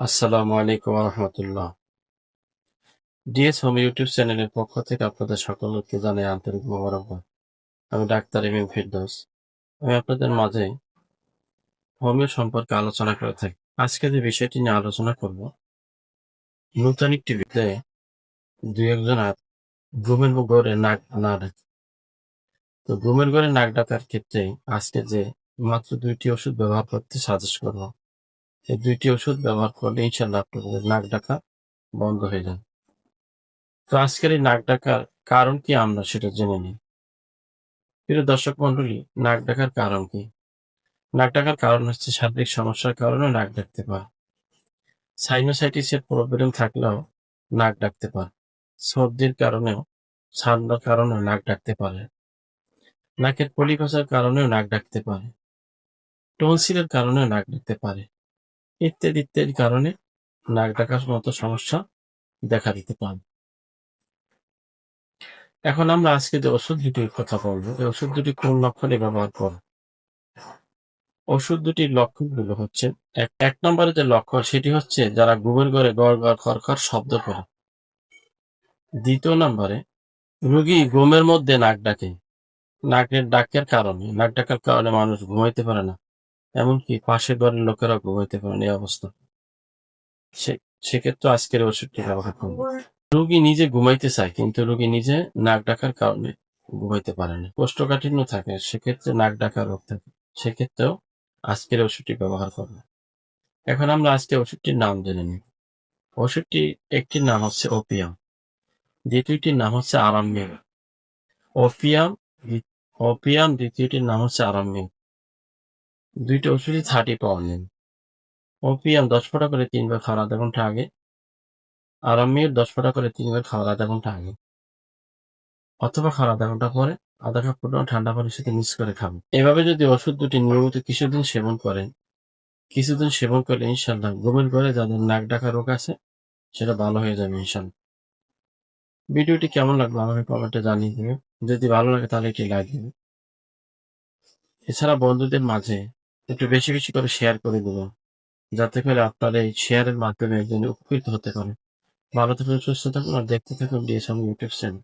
আসসালামু আলাইকুম রহমতুল্লাহ DS home YouTube চ্যানেলের পক্ষ থেকে আপনাদের সকলকে জানাই আন্তরিক মোবারকবাদ। আমি ডাক্তার এম এম ফিরদৌস। আমি আপনাদের মাঝে হোমিও সম্পর্কে আলোচনা করে থাকি। আজকে যে বিষয়টি নিয়ে আলোচনা করব, নূতন একটি বিদ্যায় দুই একজন আর ঘরে নাক না তো ঘুমের গড়ে নাক ডাকার ক্ষেত্রে আজকে যে মাত্র দুইটি ওষুধ ব্যবহার করতে সাজেস্ট করব এই দুইটি ওষুধ ব্যবহার করলে ইনশাল্লাহ আপনাদের নাক ডাকা বন্ধ হয়ে যাবে। তো আজকের এই নাক ডাকার কারণ কি আমরা সেটা জেনে নিই। প্রিয় দর্শক মন্ডলী নাক ডাকার কারণ কি? নাক ডাকার কারণ হচ্ছে শারীরিক সমস্যার কারণে নাক ডাকতে পারে। সাইনোসাইটিসের প্রবলেম থাকলেও নাক ডাকতে পারে। সর্দির কারণেও, ঠান্ডার কারণেও নাক ডাকতে পারে। নাকের পলিকসার কারণেও নাক ডাকতে পারে। টনসিলের কারণেও নাক ডাকতে পারে। ইত্যাদি ইত্যাদি কারণে নাক ডাকার মতো সমস্যা দেখা দিতে পারে। এখন আমরা আজকে যে ওষুধ দুটির কথা বলব। এই ওষুধ দুটি কোন লক্ষণে ব্যবহার করব ওষুধ দুটির লক্ষণগুলো হচ্ছে, এক এক নম্বরে যে লক্ষণ, সেটি হচ্ছে যারা ঘুমের ঘরে গড় গড় খর শব্দ করে। দ্বিতীয় নম্বরে, রুগী ঘুমের মধ্যে নাক ডাকে। নাকের ডাকের কারণে, নাক ডাকার কারণে মানুষ ঘুমাইতে পারে না। এমনকি পাশের ঘরের লোকেরা ঘুমাইতে পারে না এই অবস্থা। সেক্ষেত্রে আজকের ওষুধটি ব্যবহার করব রোগী নিজে ঘুমাইতে চায়, কিন্তু রোগী নিজে নাক ডাকার কারণে ঘুমাইতে পারে না। কোষ্ঠকাঠিন্য থাকে, সেক্ষেত্রে নাক ডাকা রোগ থাকে। সেক্ষেত্রেও আজকের ওষুধটি ব্যবহার করবে এখন আমরা আজকে ওষুধটির নাম জেনে নিই। ওষুধটি একটি নাম হচ্ছে ওপিয়াম। দ্বিতীয়টির নাম হচ্ছে আরামমেঘ ওপিয়াম ওপিয়াম দ্বিতীয়টির নাম হচ্ছে আরামমেঘ দুইটা ওষুধই থার্টি পাওয়ার নেন ওপিয়াম দশ ফোঁটা করে তিনবার খাওয়া আধা ঘণ্টা আগে আর আরামমেঘ দশ ফোঁটা করে তিনবার খাওয়া আধা ঘণ্টা আগে অথবা খাওয়া আধা ঘণ্টা পরে আধা কাপ পরিমাণ ঠান্ডা পানির সাথে মিক্স করে খাবেন এভাবে যদি ওষুধ দুটি নিয়মিত কিছুদিন সেবন করেন, কিছুদিন সেবন করলে ইনশাল্লাহ ঘুমের করে যাদের নাক ডাকা রোগ আছে, সেটা ভালো হয়ে যাবে ইনশাল্লাহ ভিডিওটি কেমন লাগল আমাকে কমেন্টে জানিয়ে দেবে যদি ভালো লাগে তাহলে এটি দেবে এছাড়া বন্ধুদের মাঝে একটু বেশি বেশি করে শেয়ার করে দেবেন যাতে করে আপনার এই শেয়ারের মাধ্যমে একজন উপকৃত হতে পারে। ভালো থাকুন, সুস্থ থাকুন, আর দেখতে থাকুন ডিএসএম ইউটিউব চ্যানেল